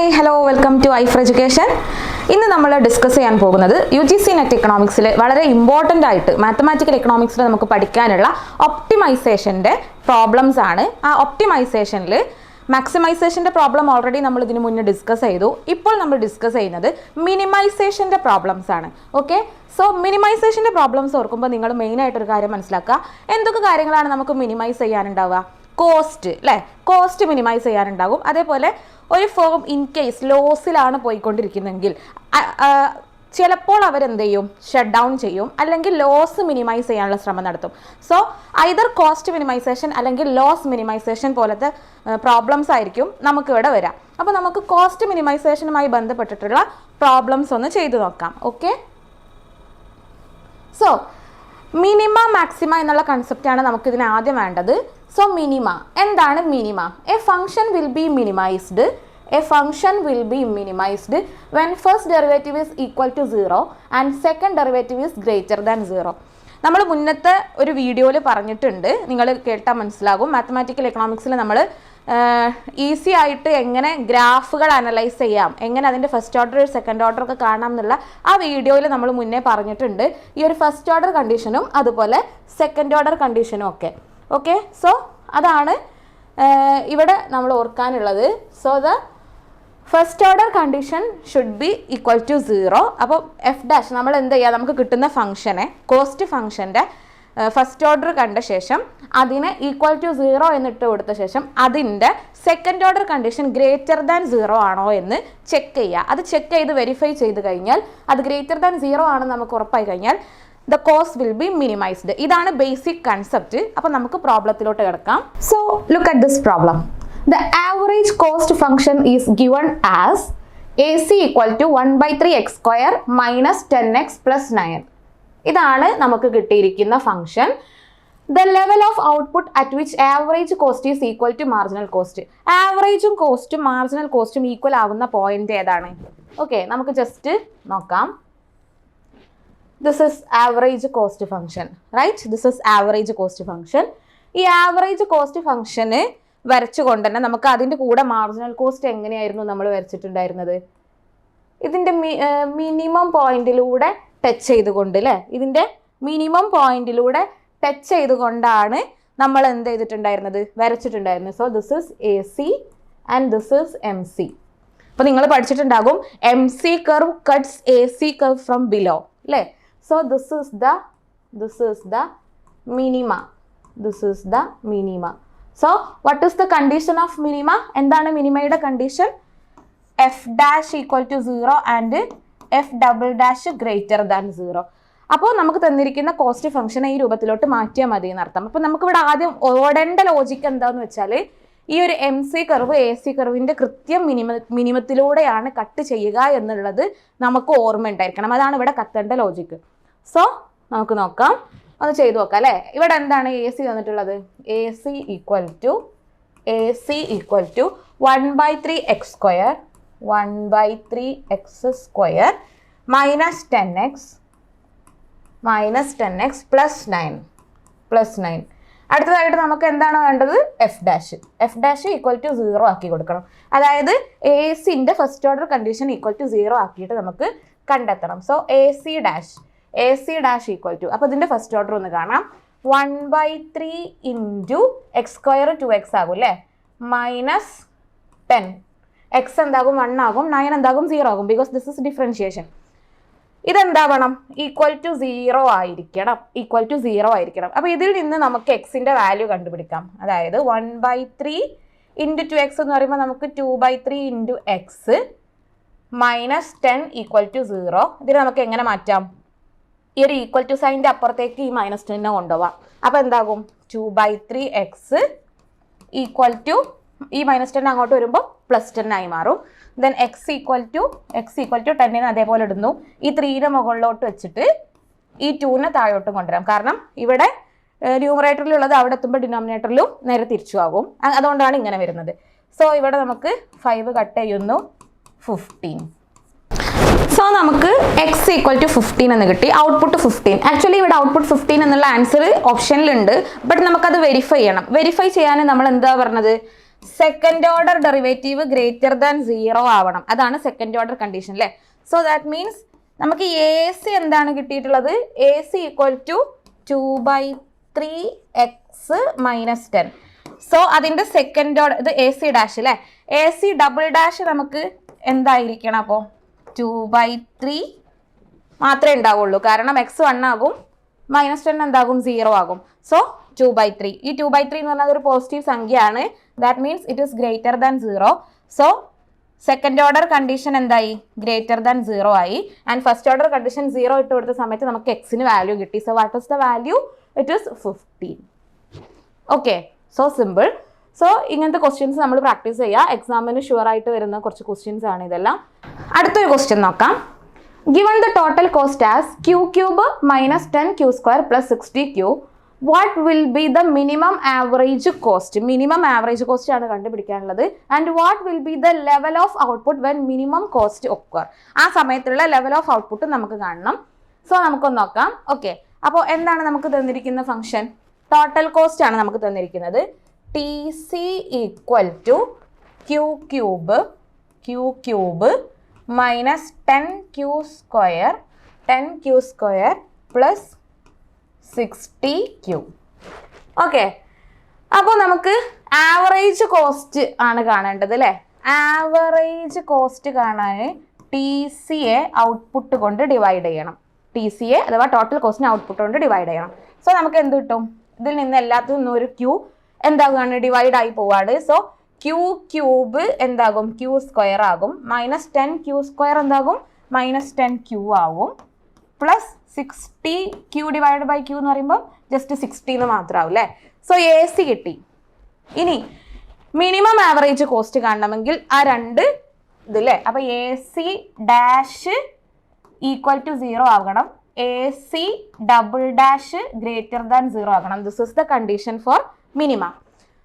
Hi hello welcome to I four education ഇന്ന് നമ്മൾ discuss ചെയ്യാൻ പോകുന്നത് യു ജി സി നെറ്റ് എക്കണോമിക്സിൽ വളരെ ഇമ്പോർട്ടന്റ് ആയിട്ട് മാത്തമാറ്റിക്കൽ എക്കണോമിക്സിൽ നമുക്ക് പഠിക്കാനുള്ള ഒപ്റ്റിമൈസേഷന്റെ പ്രോബ്ലംസ് ആണ്. ആ ഒപ്റ്റിമൈസേഷനിൽ മാക്സിമൈസേഷന്റെ പ്രോബ്ലം ഓൾറെഡി നമ്മൾ ഇതിന് മുന്നേ ഡിസ്കസ് ചെയ്തു. ഇപ്പോൾ നമ്മൾ ഡിസ്കസ് ചെയ്യുന്നത് മിനിമൈസേഷന്റെ പ്രോബ്ലംസ് ആണ്. ഓക്കെ സോ മിനിമൈസേഷന്റെ പ്രോബ്ലംസ് ഓർക്കുമ്പോൾ നിങ്ങൾ മെയിനായിട്ടൊരു കാര്യം മനസ്സിലാക്കുക. എന്തൊക്കെ കാര്യങ്ങളാണ് നമുക്ക് മിനിമൈസ് ചെയ്യാനുണ്ടാവുക? കോസ്റ്റ് അല്ലേ കോസ്റ്റ് മിനിമൈസ് ചെയ്യാനുണ്ടാകും. അതേപോലെ ഒരു ഫോം ഇൻ കേസ് ലോസിലാണ് പോയിക്കൊണ്ടിരിക്കുന്നതെങ്കിൽ ചിലപ്പോൾ അവരെന്ത് ചെയ്യും ഷട്ട് ഡൗൺ ചെയ്യും. അല്ലെങ്കിൽ ലോസ് മിനിമൈസ് ചെയ്യാനുള്ള ശ്രമം നടത്തും. സോ ഐദർ കോസ്റ്റ് മിനിമൈസേഷൻ അല്ലെങ്കിൽ ലോസ് മിനിമൈസേഷൻ പോലത്തെ പ്രോബ്ലംസ് ആയിരിക്കും നമുക്കിവിടെ വരാം. അപ്പോൾ നമുക്ക് കോസ്റ്റ് മിനിമൈസേഷനുമായി ബന്ധപ്പെട്ടിട്ടുള്ള പ്രോബ്ലംസ് ഒന്ന് ചെയ്തു നോക്കാം. ഓക്കെ സോ മിനിമ മാക്സിമ എന്നുള്ള കൺസെപ്റ്റാണ് നമുക്ക് ഇതിന് ആദ്യം വേണ്ടത്. സോ മിനിമ എന്താണ് minima a function will be minimised a function will be minimised when first derivative is equal to zero and second derivative is greater than zero നമ്മൾ മുന്നത്തെ ഒരു വീഡിയോയിൽ പറഞ്ഞിട്ടുണ്ട്. നിങ്ങൾ കേട്ടാൽ മനസ്സിലാകും. മാത്തമാറ്റിക്കൽ എക്കണോമിക്സിൽ നമ്മൾ ഈസി ആയിട്ട് എങ്ങനെ ഗ്രാഫുകൾ അനലൈസ് ചെയ്യാം. എങ്ങനെ അതിന്റെ ഫസ്റ്റ് ഓർഡർ സെക്കൻഡ് ഓർഡർ ഒക്കെ കാണാം എന്നുള്ള ആ വീഡിയോയിൽ നമ്മൾ മുന്നേ പറഞ്ഞിട്ടുണ്ട്. ഈ ഒരു ഫസ്റ്റ് ഓർഡർ കണ്ടീഷനും അതുപോലെ സെക്കൻഡ് ഓർഡർ കണ്ടീഷനും ഒക്കെ. ഓക്കെ സോ അതാണ് ഇവിടെ നമ്മൾ ഓർക്കാനുള്ളത്. So the first order condition should be equal to zero അപ്പോൾ എഫ് ഡാഷ് നമ്മൾ എന്ത് ചെയ്യുക നമുക്ക് കിട്ടുന്ന ഫംഗ്ഷനെ കോസ്റ്റ് ഫംഗ്ഷന്റെ ഫസ്റ്റ് ഓർഡർ കണ്ട ശേഷം അതിനെ ഈക്വൽ ടു സീറോ എന്നിട്ട് കൊടുത്ത ശേഷം അതിന്റെ second order condition greater than zero ആണോ എന്ന് ചെക്ക് ചെയ്യുക അത് ചെക്ക് ചെയ്ത് വെരിഫൈ ചെയ്ത് കഴിഞ്ഞാൽ അത് ഗ്രേറ്റർ ദാൻ സീറോ ആണെന്ന് നമുക്ക് ഉറപ്പായി കഴിഞ്ഞാൽ the cost will be minimised ഇതാണ് ബേസിക് കൺസെപ്റ്റ് അപ്പോൾ നമുക്ക് പ്രോബ്ലത്തിലോട്ട് കിടക്കാം. So look at this problem the average cost function is given as a c equal to one by three x square minus ten x plus nine ഇതാണ് നമുക്ക് കിട്ടിയിരിക്കുന്ന function the level of output at which average cost is equal to marginal cost ആവറേജും കോസ്റ്റും marginal കോസ്റ്റും equal ആവുന്ന point ഏതാണ്? Okay നമുക്ക് just നോക്കാം. This is average cost function right this is average cost function ഈ ആവറേജ് കോസ്റ്റ് ഫംഗ്ഷന് വരച്ചുകൊണ്ട് തന്നെ നമുക്ക് അതിന്റെ കൂടെ മാർജിനൽ കോസ്റ്റ് എങ്ങനെയായിരുന്നു നമ്മൾ വരച്ചിട്ടുണ്ടായിരുന്നത്? ഇതിന്റെ മിനിമം പോയിന്റിലൂടെ ടച്ച് ചെയ്തുകൊണ്ട് അല്ലേ ഇതിന്റെ മിനിമം പോയിന്റിലൂടെ ടച്ച് ചെയ്തുകൊണ്ടാണ് നമ്മൾ എന്ത് ചെയ്തിട്ടുണ്ടായിരുന്നത്? വരച്ചിട്ടുണ്ടായിരുന്നത്. So this is a c and this is m c അപ്പോൾ നിങ്ങൾ പഠിച്ചിട്ടുണ്ടാകും m c curve cuts a c curve from below അല്ലേ so this is the this is the minima this is the minima so what is the condition of minima എന്താണ് മിനിമയുടെ condition f dash equal to zero and f double dash greater than zero അപ്പോൾ നമുക്ക് തന്നിരിക്കുന്ന cost ഫംഗ്ഷനെ ഈ രൂപത്തിലോട്ട് മാറ്റിയാൽ മതി എന്നർത്ഥം അപ്പോൾ നമുക്കിവിടെ ആദ്യം ഓടേണ്ട ലോജിക്ക് എന്താണെന്ന് വെച്ചാൽ ഈ ഒരു m c curve a c കർവിന്റെ കൃത്യം മിനിമ മിനിമത്തിലൂടെയാണ് കട്ട് ചെയ്യുക എന്നുള്ളത് നമുക്ക് ഓർമ്മ ഉണ്ടായിരിക്കണം. അതാണ് ഇവിടെ കത്തേണ്ട ലോജിക്ക് സോ നമുക്ക് നോക്കാം. ഒന്ന് ചെയ്തു നോക്കാം അല്ലേ? ഇവിടെ എന്താണ് എ സി തന്നിട്ടുള്ളത് a c equal to a c equal to one by three x square one by three x square minus ten x minus ten x plus nine plus nine അടുത്തതായിട്ട് നമുക്ക് എന്താണ് വേണ്ടത്? F dash f dash equal to zero ആക്കി കൊടുക്കണം. അതായത് a സിന്റെ first order condition equal to zero ആക്കിയിട്ട് നമുക്ക് കണ്ടെത്തണം. So a c dash a c dash equal to അപ്പോൾ ഇതിന്റെ ഫസ്റ്റ് ഓർഡർ ഒന്ന് കാണാം. One by three into x square two x ആകും അല്ലേ? മൈനസ് ടെൻ എക്സ് എന്താകും? വൺ ആകും. നയൻ എന്താകും? സീറോ ആകും. ബിക്കോസ് ദിസ് ഇസ് ഡിഫറൻഷിയേഷൻ ഇതെന്താവണം? ഈക്വൽ ടു സീറോ ആയിരിക്കണം. ഈക്വൽ ടു സീറോ ആയിരിക്കണം. അപ്പോൾ ഇതിൽ നിന്ന് നമുക്ക് എക്സിന്റെ വാല്യൂ കണ്ടുപിടിക്കാം. അതായത് one by three into two x എന്ന് പറയുമ്പോൾ നമുക്ക് two by three into x minus ten equal to zero ഇതിന് നമുക്ക് എങ്ങനെ മാറ്റാം? ഈ ഒരു ഈക്വൽ ടു സൈന്റെ അപ്പുറത്തേക്ക് ഈ മൈനസ് ടെന്നെ കൊണ്ടുപോവാം. അപ്പോൾ എന്താകും? Two by three x equal to ഈ മൈനസ് ടെൻ അങ്ങോട്ട് വരുമ്പോൾ പ്ലസ് ടെൻ ആയി മാറും. Then x equal to x equal to ടെന്നിന് അതേപോലെ ഇടുന്നു. ഈ ത്രീനെ മുകളിലോട്ട് വെച്ചിട്ട് ഈ ടൂവിനെ താഴോട്ടും കൊണ്ടുവരാം. കാരണം ഇവിടെ ന്യൂമറേറ്ററിലുള്ളത് അവിടെ എത്തുമ്പോൾ ഡിനോമിനേറ്ററിലും നേരെ തിരിച്ചു ആകും. അതുകൊണ്ടാണ് ഇങ്ങനെ വരുന്നത്. സോ ഇവിടെ നമുക്ക് ഫൈവ് കട്ട് ചെയ്യുന്നു. ഫിഫ്റ്റീൻ സോ നമുക്ക് എക്സ് ഈക്വൽ ടു ഫിഫ്റ്റീൻ എന്ന് കിട്ടി. ഔട്ട്പുട്ട് ഫിഫ്റ്റീൻ ആക്ച്വലി ഇവിടെ ഔട്ട്പുട്ട് ഫിഫ്റ്റീൻ എന്നുള്ള ആൻസർ ഓപ്ഷനിലുണ്ട് ബട്ട് നമുക്കത് വെരിഫൈ ചെയ്യണം. വെരിഫൈ ചെയ്യാൻ നമ്മൾ എന്താ പറഞ്ഞത്? Second order derivative greater than zero ആവണം. അതാണ് സെക്കൻഡ് ഓർഡർ കണ്ടീഷൻ അല്ലേ സോ ദാറ്റ് മീൻസ് നമുക്ക് എ സി എന്താണ് കിട്ടിയിട്ടുള്ളത്? A c equal to two by three x minus ten so അതിന്റെ സെക്കൻഡ് ഓർഡർ ഇത് എ സി ഡാഷ് അല്ലേ എ സി ഡബിൾ ഡാഷ് നമുക്ക് എന്തായിരിക്കണം അപ്പോൾ ടു ബൈ ത്രീ മാത്രമേ ഉണ്ടാവുള്ളൂ. കാരണം എക്സ് വൺ ആകും മൈനസ് ടെൻ എന്താകും സീറോ ആകും. സോ ടു ബൈ ത്രീ ഈ ടു ബൈ ത്രീ എന്ന് പറഞ്ഞാൽ ഒരു പോസിറ്റീവ് സംഖ്യയാണ്. That means it is greater than zero so second order condition എന്തായി? ഗ്രേറ്റർ ദാൻ സീറോ ആയി. And first order condition zero ഇട്ട് കൊടുത്ത സമയത്ത് നമുക്ക് എക്സിന് വാല്യൂ കിട്ടി. So what is the value it is fifteen okay so simple so ഇങ്ങനത്തെ questions നമ്മൾ പ്രാക്ടീസ് ചെയ്യുക എക്സാമിന് ഷുവർ ആയിട്ട് വരുന്ന കുറച്ച് ക്വസ്റ്റ്യൻസ് ആണ് ഇതെല്ലാം. അടുത്തൊരു ക്വസ്റ്റ്യൻ നോക്കാം. Given the total cost as q cube minus ten q square plus sixty q what will be the minimum average cost minimum average cost ആണ് കണ്ടുപിടിക്കാനുള്ളത്. And what will be the level of output when minimum cost occur ആ സമയത്തുള്ള level of output നമുക്ക് കാണണം. So നമുക്കൊന്ന് നോക്കാം. Okay അപ്പോൾ എന്താണ് നമുക്ക് തന്നിരിക്കുന്ന ഫംഗ്ഷൻ ടോട്ടൽ കോസ്റ്റ് ആണ് നമുക്ക് തന്നിരിക്കുന്നത്. T c equal to q cube q cube minus ten q square ten q square plus sixty q okay അപ്പോൾ നമുക്ക് ആവറേജ് കോസ്റ്റ് ആണ് കാണേണ്ടത് അല്ലേ ആവറേജ് കോസ്റ്റ് കാണാൻ ടി സി എ ഔട്ട്പുട്ട് കൊണ്ട് ഡിവൈഡ് ചെയ്യണം. ടി സി എ അഥവാ total കോസ്റ്റിന് ഔട്ട്പുട്ട് കൊണ്ട് ഡിവൈഡ് ചെയ്യണം. സോ നമുക്ക് എന്ത് കിട്ടും? ഇതിൽ നിന്ന് എല്ലാത്തിൽ നിന്നും ഒരു ക്യൂ എന്താകുകയാണ് ഡിവൈഡ് ആയി പോവാണ്. സോ ക്യൂ ക്യൂബ് എന്താകും? ക്യൂ സ്ക്വയർ ആകും. മൈനസ് ടെൻ ക്യൂ സ്ക്വയർ എന്താകും? മൈനസ് ടെൻ ക്യൂ ആവും. Plus sixty q divide by q എന്ന് പറയുമ്പോൾ ജസ്റ്റ് സിക്സ്റ്റി എന്ന് മാത്രമാവും അല്ലേ സോ എ സി കിട്ടി. ഇനി മിനിമം ആവറേജ് കോസ്റ്റ് കാണണമെങ്കിൽ ആ രണ്ട് ഇതില്ലേ അപ്പോൾ a c dash equal to zero ആകണം a c double dash greater than zero ആകണം this is the condition for minima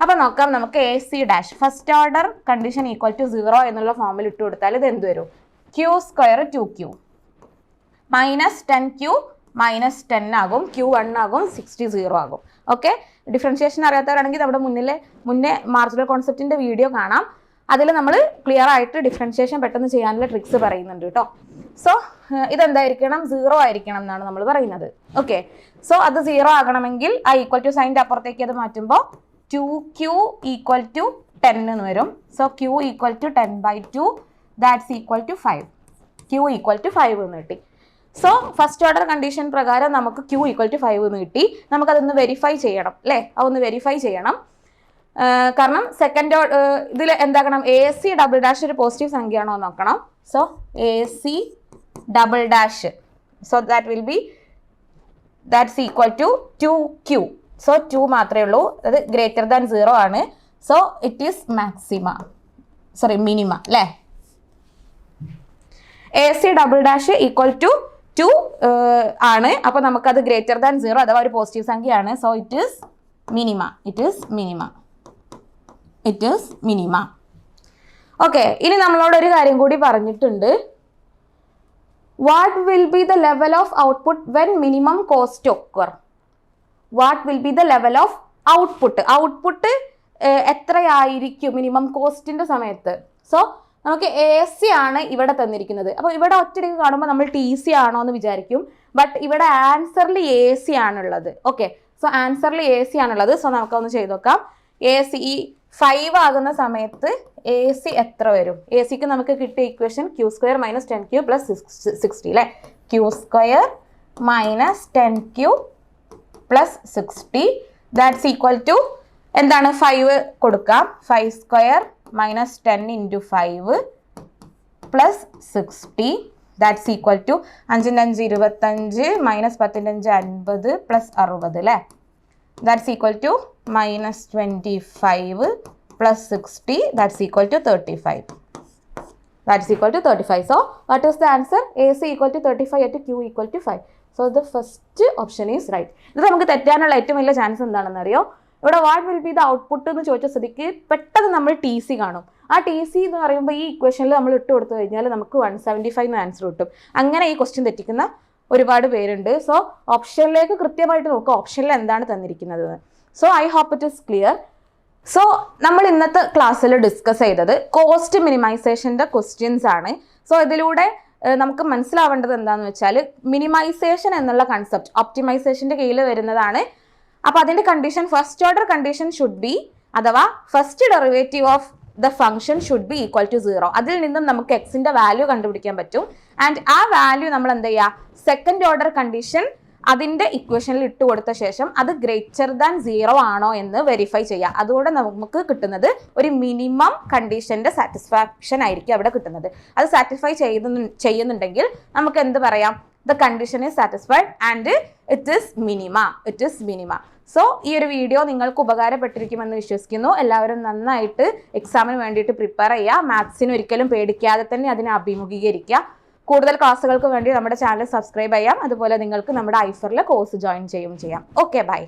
അപ്പോൾ നോക്കാം നമുക്ക് a c dash first order condition equal to zero എന്നുള്ള ഫോമിൽ ഇട്ട് കൊടുത്താൽ ഇത് എന്ത് വരും? Q square two q minus ten q minus ten ആകും. ക്യൂ വൺ ആകും സിക്സ്റ്റി സീറോ ആകും. ഓക്കെ ഡിഫറൻഷിയേഷൻ അറിയാത്തവരാണെങ്കിൽ നമ്മുടെ മുന്നിലെ മുന്നേ മാർജിനൽ കോൺസെപ്റ്റിന്റെ വീഡിയോ കാണാം. അതിൽ നമ്മൾ ക്ലിയർ ആയിട്ട് ഡിഫറൻഷിയേഷൻ പെട്ടെന്ന് ചെയ്യാനുള്ള ട്രിക്സ് പറയുന്നുണ്ട് കേട്ടോ സോ ഇതെന്തായിരിക്കണം? സീറോ ആയിരിക്കണം എന്നാണ് നമ്മൾ പറയുന്നത്. ഓക്കെ സോ അത് സീറോ ആകണമെങ്കിൽ ആ ഈക്വൽ ടു സൈന്റെ അപ്പുറത്തേക്ക് അത് മാറ്റുമ്പോൾ two q equal to ten എന്ന് വരും. So q equal to ten by two that's equal to five q equal to five എന്ന് കിട്ടി. സോ ഫസ്റ്റ് ഓർഡർ കണ്ടീഷൻ പ്രകാരം നമുക്ക് ക്യൂ ഈക്വൽ ടു ഫൈവ് എന്ന് കിട്ടി. നമുക്കതൊന്ന് വെരിഫൈ ചെയ്യണം അല്ലേ? അതൊന്ന് വെരിഫൈ ചെയ്യണം. കാരണം സെക്കൻഡ് ഇതിൽ എന്താക്കണം? A s c double dash ഒരു പോസിറ്റീവ് സംഖ്യയാണോ നോക്കണം. So a s c double dash so that will be that's equal to two q so two മാത്രമേ ഉള്ളൂ. അത് ഗ്രേറ്റർ ദാൻ സീറോ ആണ്. So it is maxima sorry minima അല്ലേ? A c double dash equal to two ആണ്. അപ്പോൾ നമുക്കത് greater than zero അഥവാ ഒരു പോസിറ്റീവ് സംഖ്യയാണ്. So it is minima it is minima it is minima okay ഇനി നമ്മളോട് ഒരു കാര്യം കൂടി പറഞ്ഞിട്ടുണ്ട്. What will be the level of output when minimum cost occur what will be the level of output output എത്രയായിരിക്കും minimum കോസ്റ്റിന്റെ സമയത്ത്? So നമുക്ക് എ എസ് സി ആണ് ഇവിടെ തന്നിരിക്കുന്നത്. അപ്പോൾ ഇവിടെ ഒറ്റയ്ക്ക് കാണുമ്പോൾ നമ്മൾ ടി സി ആണോ എന്ന് വിചാരിക്കും. ബട്ട് ഇവിടെ ആൻസറിൽ എ സി ആണുള്ളത്. ഓക്കെ സോ ആൻസറിൽ എ സി ആണുള്ളത്. സോ നമുക്കൊന്ന് ചെയ്ത് നോക്കാം എ സി ഈ ഫൈവ് ആകുന്ന സമയത്ത് എ സി എത്ര വരും? എ സിക്ക് നമുക്ക് കിട്ടിയ equation q square minus ten q plus sixty അല്ലേ q square minus ten q plus sixty that's equal to എന്താണ്? ഫൈവ് കൊടുക്കാം. Five square minus ten into five plus sixty that's equal to അഞ്ചിന്റെ അഞ്ച് ഇരുപത്തഞ്ച് minus പത്തിന്റെ അഞ്ച് അൻപത് plus അറുപത് അല്ലേ that's equal to minus twenty five plus sixty that's equal to thirty five that's equal to thirty five so what is the answer a c equal to thirty five at q equal to five so the first option is right ഇത് നമുക്ക് തെറ്റാനുള്ള ഏറ്റവും വലിയ chance എന്താണെന്ന് അറിയോ ഇവിടെ what will be the output എന്ന് ചോദിച്ച സ്ഥിതിക്ക് പെട്ടെന്ന് നമ്മൾ ടി സി കാണും. ആ ടി സി എന്ന് പറയുമ്പോൾ ഈ ഇക്വേഷനിൽ നമ്മൾ ഇട്ട് കൊടുത്തു കഴിഞ്ഞാൽ നമുക്ക് വൺ സെവന്റി ഫൈവ് ആൻസർ കിട്ടും. അങ്ങനെ ഈ ക്വസ്റ്റ്യൻ തെറ്റിക്കുന്ന ഒരുപാട് പേരുണ്ട്. സോ ഓപ്ഷനിലേക്ക് കൃത്യമായിട്ട് നോക്കുക ഓപ്ഷനിൽ എന്താണ് തന്നിരിക്കുന്നത്? So I hope it is clear so നമ്മൾ ഇന്നത്തെ ക്ലാസ്സിൽ ഡിസ്കസ് ചെയ്തത് കോസ്റ്റ് മിനിമൈസേഷന്റെ ക്വസ്റ്റ്യൻസ് ആണ്. സോ ഇതിലൂടെ നമുക്ക് മനസ്സിലാവേണ്ടത് എന്താണെന്ന് വെച്ചാൽ മിനിമൈസേഷൻ എന്നുള്ള കൺസെപ്റ്റ് ഒപ്റ്റിമൈസേഷന്റെ കീഴിൽ വരുന്നതാണ് അപ്പോൾ അതിന്റെ condition first order condition should be അഥവാ first derivative of the function should be equal to zero അതിൽ നിന്നും നമുക്ക് എക്സിന്റെ വാല്യൂ കണ്ടുപിടിക്കാൻ പറ്റും. ആൻഡ് ആ വാല്യൂ നമ്മൾ എന്ത് ചെയ്യുക സെക്കൻഡ് ഓർഡർ കണ്ടീഷൻ അതിന്റെ ഇക്വേഷനിൽ ഇട്ട് കൊടുത്ത ശേഷം അത് ഗ്രേറ്റർ ദാൻ സീറോ ആണോ എന്ന് വെരിഫൈ ചെയ്യുക അതുകൊണ്ട് നമുക്ക് കിട്ടുന്നത് ഒരു മിനിമം കണ്ടീഷന്റെ സാറ്റിസ്ഫാക്ഷൻ ആയിരിക്കും അവിടെ കിട്ടുന്നത്. അത് സാറ്റിസ്ഫൈ ചെയ്യുന്നു ചെയ്യുന്നുണ്ടെങ്കിൽ നമുക്ക് എന്ത് പറയാം? The condition is satisfied and it is minima it is minima so ഈ ഒരു വീഡിയോ നിങ്ങൾക്ക് ഉപകാരപ്പെട്ടിരിക്കുമെന്ന് വിശ്വസിക്കുന്നു. എല്ലാവരും നന്നായിട്ട് എക്സാമിന് വേണ്ടിയിട്ട് പ്രിപ്പയർ ചെയ്യുക. മാത്സിന് ഒരിക്കലും പേടിക്കാതെ തന്നെ അതിനെ അഭിമുഖീകരിക്കുക. കൂടുതൽ ക്ലാസ്സുകൾക്ക് വേണ്ടി നമ്മുടെ ചാനൽ സബ്സ്ക്രൈബ് ചെയ്യാം. അതുപോലെ നിങ്ങൾക്ക് നമ്മുടെ ഐഫറിലെ കോഴ്സ് ജോയിൻ ചെയ്യുകയും ചെയ്യാം. Okay bye